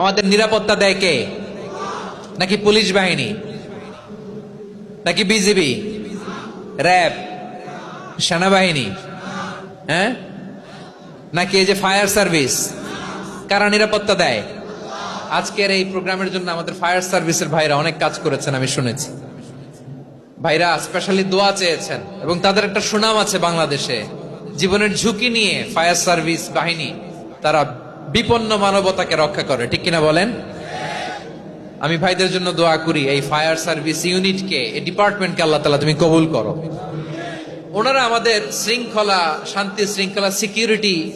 আমাদের নিরাপত্তা দেয় কে? নাকি পুলিশ বাহিনী? নাকি বিজিবি? র্যাব? সেনাবাহিনী? হ্যাঁ? নাকি এই যে ফায়ার সার্ভিস? কারা নিরাপত্তা দেয়? আজকের এই প্রোগ্রামের জন্য আমাদের ফায়ার সার্ভিসের ভাইরা অনেক কাজ করেছেন, আমি শুনেছি। ভাইরা স্পেশালি দোয়া চেয়েছেন এবং তাদের একটা সুনাম আছে বাংলাদেশে। জীবনের ঝুঁকি নিয়ে ফায়ার সার্ভিস বাহিনী, তারা বিপন্ন মানবতাকে রক্ষা করে ঠিক কিনা বলেন? আমি ভাইদের জন্য দোয়া করি এই ফায়ার সার্ভিস ইউনিটকে এই ডিপার্টমেন্টকে আল্লাহ তালা তুমি কবুল করো। ওনারা আমাদের শৃঙ্খলা শান্তি শৃঙ্খলা সিকিউরিটি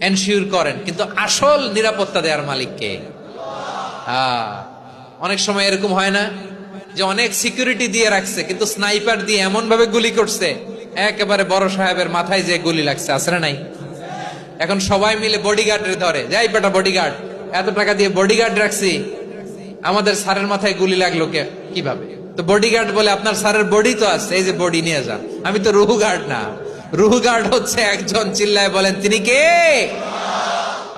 এনশিওর করেন কিন্তু আসল নিরাপত্তা দেওয়ার মালিককে। আহ, অনেক সময় এরকম হয় না যে অনেক সিকিউরিটি দিয়ে রাখছে কিন্তু স্নাইপার দিয়ে এমন ভাবে গুলি করছে একেবারে বড় সাহেবের মাথায় যে গুলি লাগছে আসলে নাই? এখন সবাই মিলে বডিগার্ডের ধরে। যাই বেটা বডিগার্ড এত টাকা দিয়ে বডিগার্ড রাখছি, আমাদের স্যারের মাথায় গুলি লাগল কে? কীভাবে? তো বডিগার্ড বলে, আপনার স্যারের বডি তো আছে, এই যে বডি নিয়ে যান। আমি তো রুহু গার্ড না। রুহু গার্ড হচ্ছে একজন চিল্লায় বলেন, তিনি কে?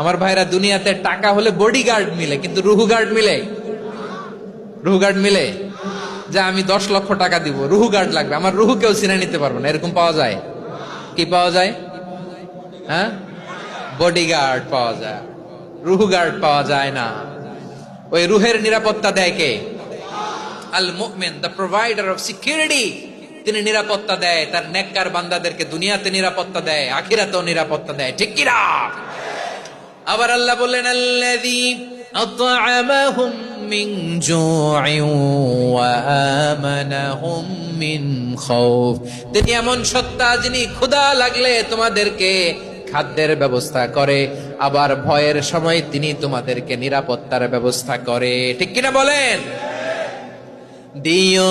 আমার ভাইরা দুনিয়াতে টাকা হলে বডিগার্ড মিলে, কিন্তু রুহু গার্ড মিলে? রুহু গার্ড মিলে? যে আমি দশ লক্ষ টাকা দিব রুহু গার্ড লাগবে। আমার রুহু কেউ চিনে নিতে পারব না, এরকম পাওয়া যায়? কি পাওয়া যায়? হ্যাঁ? বডিগার্ড পাওয়া যায়। রুহু গার্ড পাওয়া যায় না। ওই রুহের নিরাপত্তা দেয় কে? আল মুমিন দ্য প্রোভাইডার অফ সিকিউরিটি তিনি নিরাপত্তা দেয়, তার নেককার বান্দাদেরকে দুনিয়াতে নিরাপত্তা দেয়, আখিরাতেও নিরাপত্তা দেয়। ঠিক কিনা আবার আল্লাহ বললেন, আল্লাযী আত'আমাহুম মিন জু'ইন ওয়া আমানাহুম মিন খাউফ। তিনি এমন সত্তা যিনি ক্ষুধা লাগলে তোমাদেরকে খাদ্যের ব্যবস্থা করে, আবার ভয়ের সময় তিনি তোমাদেরকে নিরাপত্তার ব্যবস্থা করে। ঠিক কিনা বলেন? দিও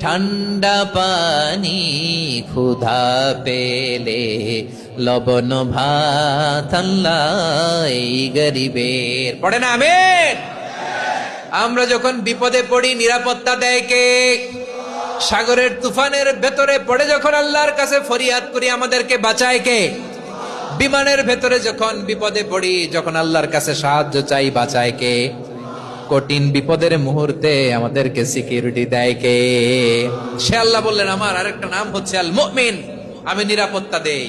ঠান্ডা পানি ক্ষুধা পেলে লবণ ভাত এই গরিবের। পড়ে না আমের আমরা যখন বিপদে পড়ি, নিরাপত্তা দেয় কে? সাগরের তুফানের ভেতরে পড়ে যখন আল্লাহর কাছে ফরিয়াদ করি, আমাদেরকে বাঁচায় কে? বিমানের ভেতরে যখন বিপদে পড়ি, যখন আল্লাহর কাছে সাহায্য চাই, বাঁচায় কে? কঠিন বিপদের মুহূর্তে আমাদেরকে সিকিউরিটি দেয় কে? সে আল্লাহ বললেন, আমার আরেকটা নাম হচ্ছে আল মমিন আমি নিরাপত্তা দেই।